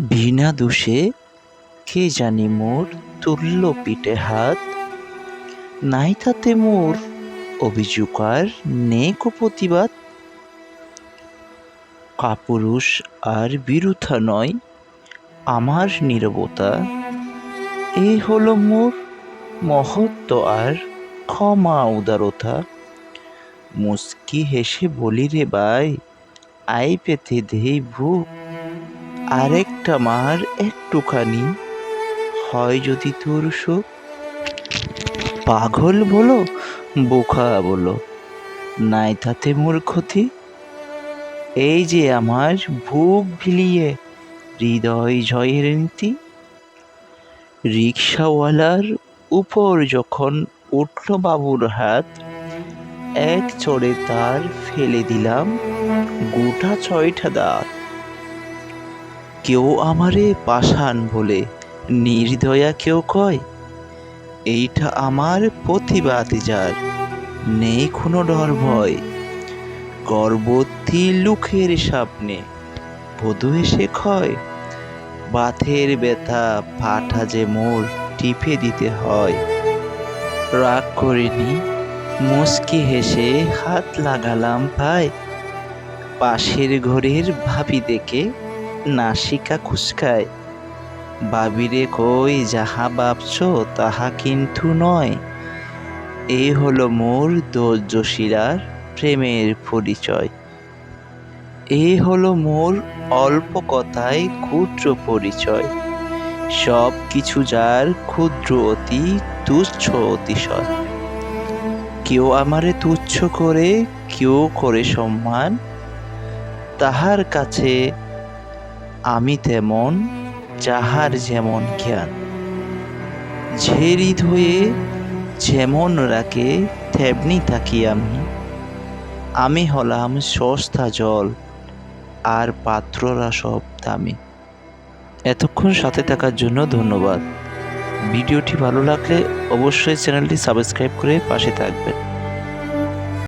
বিনা দোষে কে জানি মোর তুল্য পিঠে হাত? নাই তাতে মোর অভিযোগ আর নেক প্রতিবাদ। কাপুরুষ আর বিরুথা নয়, আমার নীরবতা। এ হলো মোর মহত্ব আর ক্ষমা উদারতা। মুস্কি হেসে বলি রে ভাই, আই পেতে দেই ভুক আরেকটা মার একটুখানি। হয় যদি তোর সুখ? পাগল বলো, বোকা বলো, নাই তাতে মোর ক্ষতি? এই যে আমার বুক ভিলিয়ে, হৃদয় জয়ের নীতি। রিক্সাওয়ালার উপর যখন উঠল বাবুর হাত, এক চড়ে তার ফেলে দিলাম গোটা ছয়টা দাঁত। কেউ আমারে পাষাণ বলে, নির্দয়া কেউ কয়? এইটা আমার প্রতিবাদ যার, নেই কোনো ডর ভয়। গর্ভবতী লুকের সামনে বধূ এসে ক্ষয়। বাথের ব্যথা পাঠা যে মোর টিপে দিতে হয়। রাগ করিনি মুচকি হেসে হাত লাগালাম ভাই। পাশের ঘরের ভাবি দেখে নাসিকা খুসকায় বাবিরে কই, যাহা ভাবছ তাহা কিন্তু নয়। এই হলো মোর ধৈর্যশীলার প্রেমের পরিচয়। এ হলো মোর অল্প কথায় ক্ষুদ্র পরিচয়। সব কিছু যার ক্ষুদ্র অতি তুচ্ছ অতিশয়। কেউ আমারে তুচ্ছ করে, কেউ করে সম্মান। তাহার কাছে আমি তেমন যাহার যেমন জ্ঞান। যে হৃদয়ে যেমন রাখে তেমনি থাকি আমি। আমি হলাম সস্তা জল, আর পাত্ররা সব দামি। এতক্ষণ সাথে থাকার জন্য ধন্যবাদ। ভিডিওটি ভালো লাগলে অবশ্যই চ্যানেলটি সাবস্ক্রাইব করে পাশে থাকবেন।